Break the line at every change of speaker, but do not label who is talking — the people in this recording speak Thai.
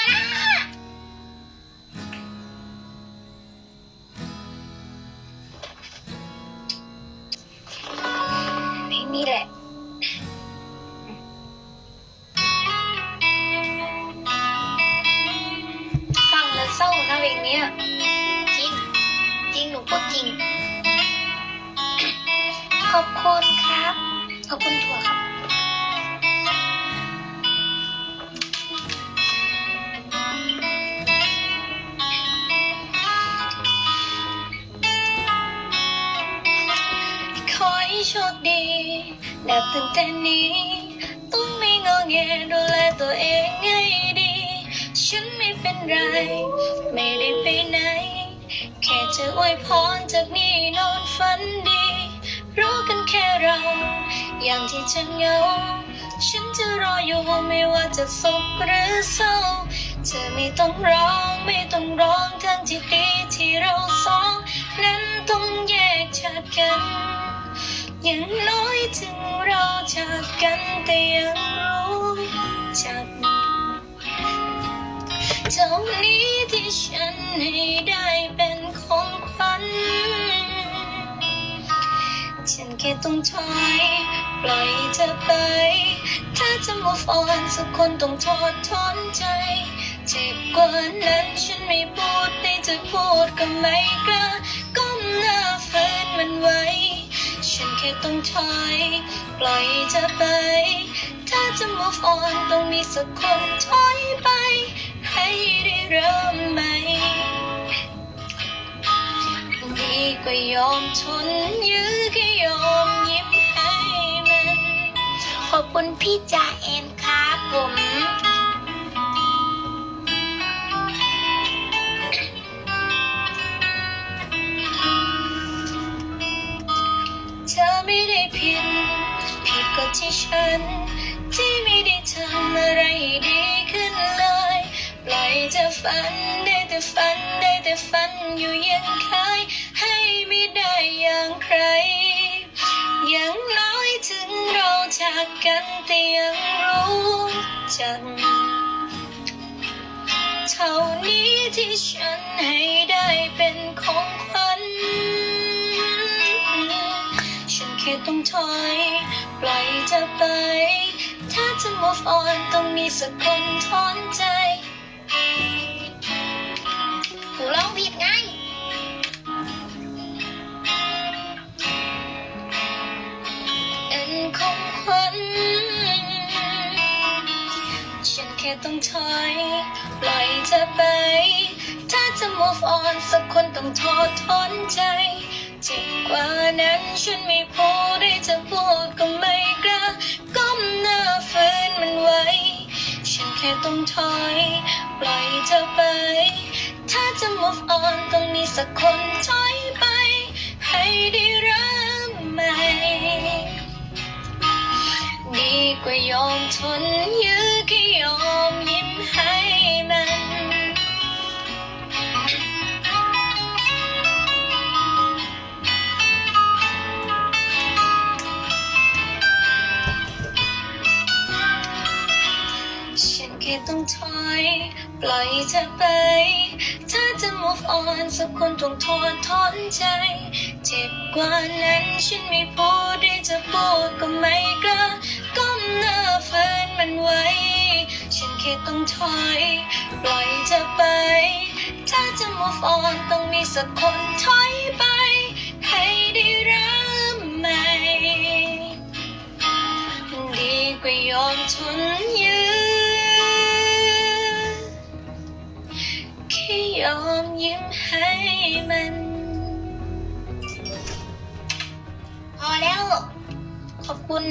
็ได้เพลงนี้แหละฟังแล้วเศร้านะเพลงเนี้ยจริง จริงหนูพูดจริง ขอบคุณครับ ขอบคุณถั่วครับ โชคดีนับตั้งแต่นี้ ต้องไม่งอแงดูแลตัวเองให้ดี ฉันไม่เป็นไร ไม่ได้ไปไหน แค่จะอวยพรจากนี้นอนฝันดี รู้กันแค่เรา อย่างที่จะเหงา ฉันจะรออยู่ไม่ว่าจะสุขหรือเศร้าเธอไม่ต้องร้องไม่ต้องร้องทั้งที่ดีที่เราสอง นั้นต้องแยกจากกัน ย่างน้อยถึงเราจากกันแต่ยังรู้จักเท่านี้ที่ฉันให้ได้เป็นของขวัญฉันแค่ต้องถอยปล่อยเธอไป ถ้าจะ move on สักคนต้องทอดถอนใจ เจ็บกว่านั้นฉันไม่พูดได้จะพูดก็ไม่กล้าก้มหน้าฝืนมันไว้ แค่ต้องถอย ปล่อยเธอไป ถ้าจะ move on ต้องมีสักคนถอยไป ให้ได้เริ่มใหม่ดีกว่ายอมทนยื้อก็ยอมยิ้มให้มัน ขอบคุณพี่จ่าเอ็นครับผม ที่ฉัน ที่ไม่ได้ทำอะไรดีขึ้นเลย ปล่อยเธอฝันได้แต่ฝันได้แต่ฝันอยู่ยังเคยให้ไม่ได้อย่างใครย่างน้อยถึงเราจากกันแต่ยังรู้จักเท่านี้ที่ฉันให้ได้เป็นของ แค่ต้องถอย ปล่อยเธอไป ถ้าจะ move on ต้องมีสักคนถอนใจกูร้องผิดไงเป็นของขวัญฉันแค่ต้องถอย ปล่อยเธอไป ถ้าจะ move on สักคนต้องทอดถอนใจ เจ็บกว่านั้นฉันไม่พูดได้จะพูดก็ไม่กล้าก้มหน้าฝืนมันไว้ ฉันแค่ต้องถอยปล่อยเธอไป ถ้าจะ move on ต้องมีสักคนถอยไป ให้ได้เริ่มใหม่ ดีกว่ายอมทนยื้อแค่ยอม แค่ต้องถอย ปล่อยเธอไป ถ้าจะ move on สักคนต้องทอดถอนใจ เจ็บกว่านั้นฉันไม่พูดได้จะพูดก็ไม่กล้าก้มหน้าฝืนมันไว้ ฉันแค่ต้องถอย ปล่อยเธอไป ถ้าจะ move on ต้องมีสักคนถอยไป ให้ได้เริ่มใหม่ดีกว่ายอมทนย ยอมยิ้มให้มัน พอแล้ว ขอบคุณ